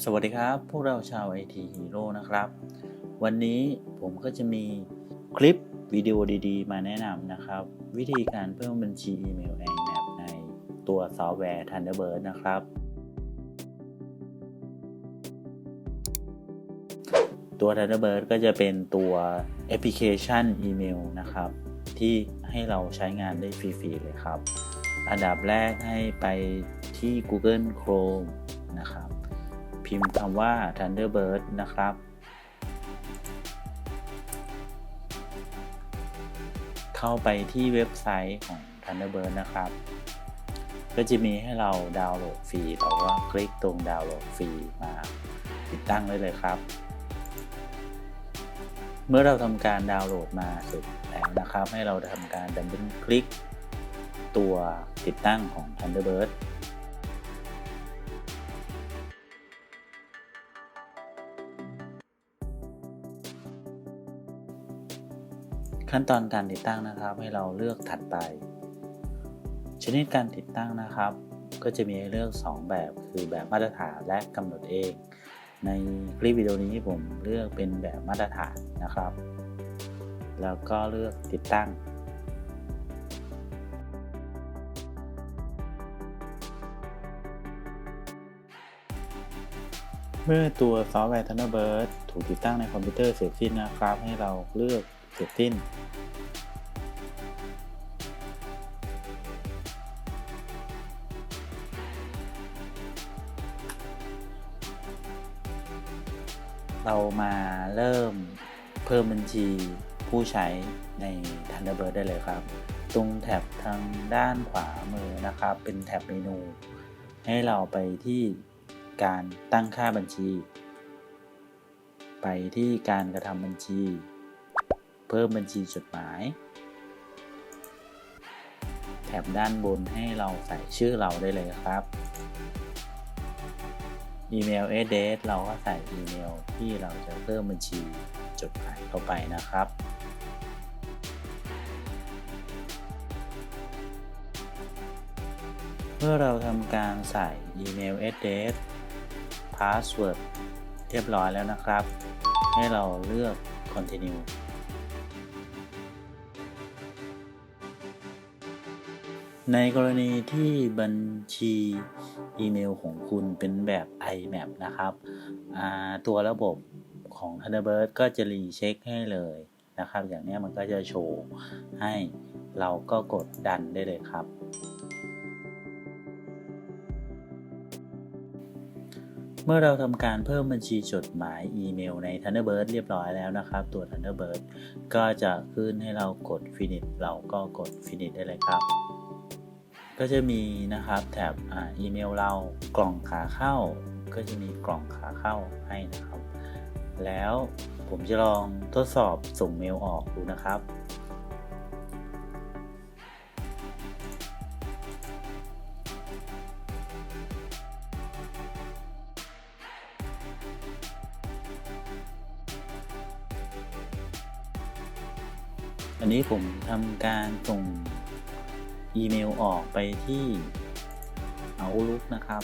สวัสดีครับ พวกเราชาว IT Hero นะครับ วันนี้ผมก็จะมีคลิปวิดีโอดีๆ มาแนะนำนะครับ วิธีการเพิ่มบัญชีอีเมล IMAP ในตัวซอฟต์แวร์ Thunderbird นะครับ ตัว Thunderbird ก็จะเป็นตัวแอปพลิเคชันอีเมลนะครับ ที่ให้เราใช้งานได้ฟรีๆเลยครับ อันดับแรกให้ไปที่ Google Chrome นะครับ พิมพ์คำว่า Thunderbird นะครับ เข้าไปที่เว็บไซต์ของ Thunderbird นะครับ ก็จะมีให้เราดาวน์โหลดฟรีเราก็คลิกตรงดาวน์โหลดฟรีมาติดตั้งได้เลยครับ เมื่อเราทำการดาวน์โหลดมาเสร็จแล้วนะครับ ให้เราทำการดับเบิลคลิกตัวติดตั้งของ Thunderbird ขั้นตอนการติดตั้งนะครับให้เราเลือกถัดไป ชนิดการติดตั้งนะครับ ก็จะมีให้เลือก 2 แบบคือแบบมาตรฐานและกำหนดเอง ในคลิปวิดีโอนี้ผมเลือกเป็นแบบมาตรฐานนะครับ แล้วก็เลือกติดตั้งเมื่อตัวซอฟต์แวร์ Thunderbird ถูกติดตั้งในคอมพิวเตอร์เสร็จสิ้นนะครับ ให้เราเลือก เสร็จสิ้น เรามาเริ่มเพิ่มบัญชีผู้ใช้ใน Thunderbird ได้เลยครับ ตรงแท็บทางด้านขวามือนะครับ เป็นแท็บเมนู ให้เราไปที่การตั้งค่าบัญชี ไปที่การกระทำบัญชี เพิ่มบัญชีจดหมาย แถบด้านบนให้เราใส่ชื่อเราได้เลยครับอีเมล address เราก็ใส่อีเมลที่เราจะเพิ่มบัญชีจดหมายเข้าไปนะครับ เมื่อเราทำการใส่อีเมล address password เรียบร้อยแล้วนะครับ ให้เราเลือก continue ในกรณีที่บัญชีอีเมลของคุณเป็นแบบ IMAP นะครับตัวระบบของ Thunderbird ก็จะรีเช็คให้เลยนะครับ อย่างนี้มันก็จะโชว์ให้เราก็กดดันได้เลยครับ เมื่อเราทำการเพิ่มบัญชีจดหมายอีเมลใน Thunderbird เรียบร้อยแล้วนะครับ ตัว Thunderbird ก็จะขึ้นให้เรากด Finish เราก็กด Finish ได้เลยครับ ก็จะมีนะครับแถบอีเมลเรากล่องขาเข้า ก็จะมีกล่องขาเข้าให้นะครับ แล้วผมจะลองทดสอบส่งเมลออกดูนะครับอันนี้ผมทำการส่ง อีเมลออกไปที่ Outlook นะครับ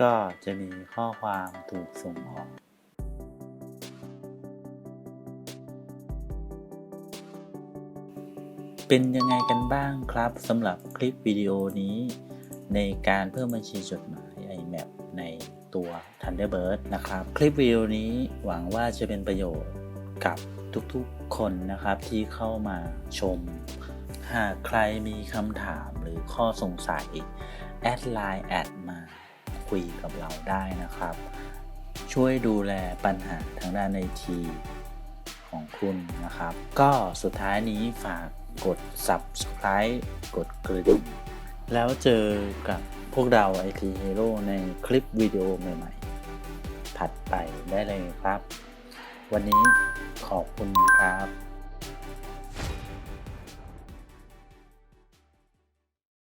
ก็จะมีข้อความถูกส่งออกเป็นยังไงกันบ้างครับสำหรับคลิปวิดีโอนี้ ในการเพิ่มบัญชีจดหมาย IMAP ใน ตัว Thunderbird นะครับ คลิปวิดีโอนี้หวังว่าจะเป็นประโยชน์กับทุกๆคนนะครับที่เข้ามาชม หากใครมีคำถามหรือข้อสงสัย แอดไลน์แอดมาคุยกับเราได้นะครับ ช่วยดูแลปัญหาทางด้านไอทีของคุณนะครับ ก็สุดท้ายนี้ฝากกด subscribe กดกระดิ่ง แล้วเจอกับพวกเรา IT Hero ในคลิปวิดีโอใหม่ๆ ถัดไปได้เลยครับ วันนี้ขอบคุณครับ